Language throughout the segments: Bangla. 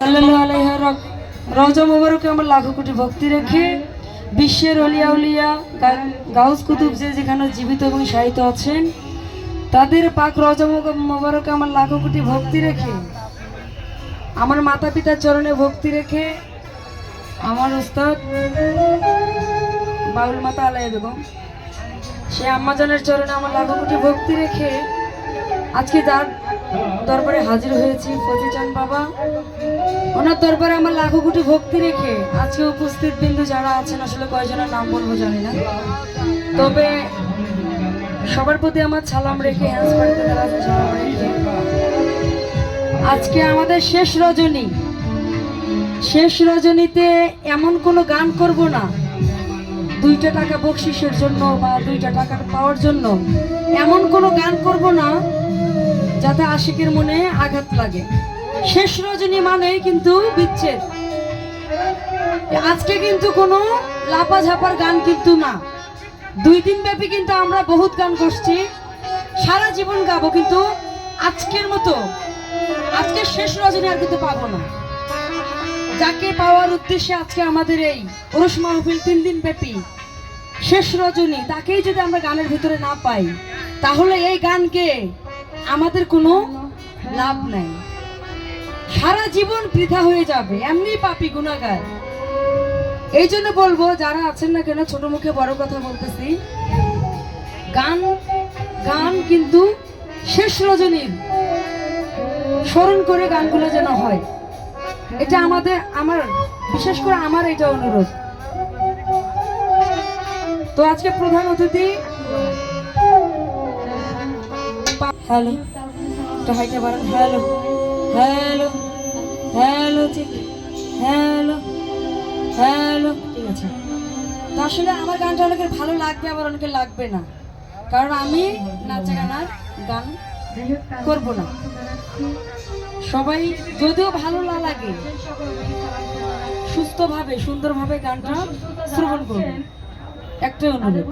সাল্লাল্লাহু আলাইহি র- রওজা মোবারকে আমার লাখো কোটি ভক্তি রেখে বিশ্বের অলিয়া উলিয়া গাউস কুতুব যে যেখানে জীবিত এবং সাহিত্য আছেন, তাদের পাক মোগ- মোবারকে আমার লাখো কোটি ভক্তি রেখে, আমার মাতা পিতার চরণে ভক্তি রেখে আমার উস্তাদ বাউল মাতা আলাই বেগম, সে আম্মাজানের চরণে আমার লাখো কোটি ভক্তি রেখে আজকে তার দরবারে হাজির হয়েছি ফজিচান বাবা। ওনার দরবারে আমার লাখো কোটি ভক্তি রেখে আজকে উপস্থিত বিন্দু যারা আছেন, আসলে কয়জনের নাম বলব জানি না। তবে সবার প্রতি আমার সালাম রেখে সালাম রেখে, আজকে আমাদের শেষ রজনী। শেষ রজনীতে এমন কোনো গান করব না, দুইটা টাকা বকশিসের জন্য বা দুইটা টাকা পাওয়ার জন্য। এমন কোনো গান করব না যাতে আশিকের মনে আঘাত লাগে। শেষ রজনী মানেই কিন্তু বিচ্ছেদ। আজকে কিন্তু কোনো লাপা ঝাপার গান কিন্তু না। দুই দিন ব্যাপী কিন্তু আমরা বহুত গান করছি। সারা জীবন গাবো কিন্তু আজকের মতো। আজকে শেষ রজনী আর কিন্তু পাবো না। যাকে পাওয়ার উদ্দেশ্যে আজকে আমাদের এই পুরুষ মাহফিল তিন দিন ব্যাপী শেষ রজনী, তাকেই যদি আমরা গানের ভিতরে না পাই, তাহলে এই গানকে আমাদের কোনো লাভ নাই। সারা জীবন বৃথা হয়ে যাবে, এমনি পাপি গুণাগার এই জন্য বলব, যারা আছেন না কেন, ছোট মুখে বড় কথা বলতেছি, গান গান কিন্তু শেষ রজনীর। স্মরণ করে গানগুলো যেন হয়। এটা আমাদের, আমার, বিশেষ করে আমার এটা অনুরোধ। তো আজকে প্রধান অতিথি হ্যালো, একটু হাইটা বাড়ান। হ্যালো হ্যালো হ্যালো, ঠিক। হ্যালো হ্যালো, ঠিক আছে। তো আসলে আমার গানটা অনেকের ভালো লাগবে, আবার অনেকের লাগবে না। কারণ আমি নাচা গানার গান করব না। সবাই যদিও ভালো না লাগে, সুস্থভাবে, সুন্দরভাবে গানটা শ্রবণ করবে। একটাই অনুরোধ।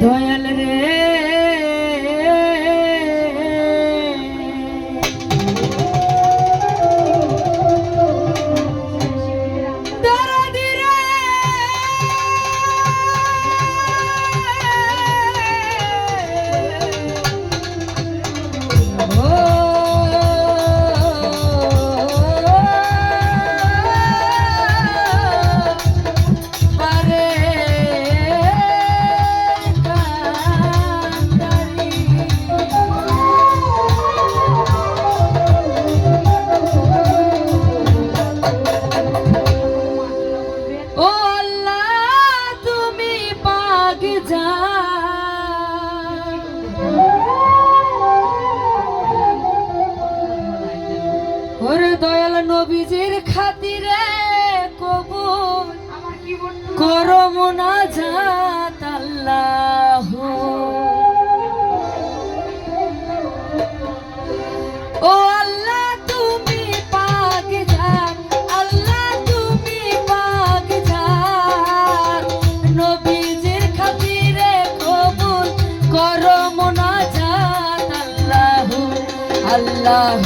দয়াল রে ওরে দয়াল নবীজির খাতিরে কবুল করো মোনাজাত আল্লাহ। ও আল্লাহ তুমি পাক জান আল্লাহ তুমি পাক জান। নবীজির খাতিরে কবুল করো মোনাজাত আল্লাহ আল্লাহ।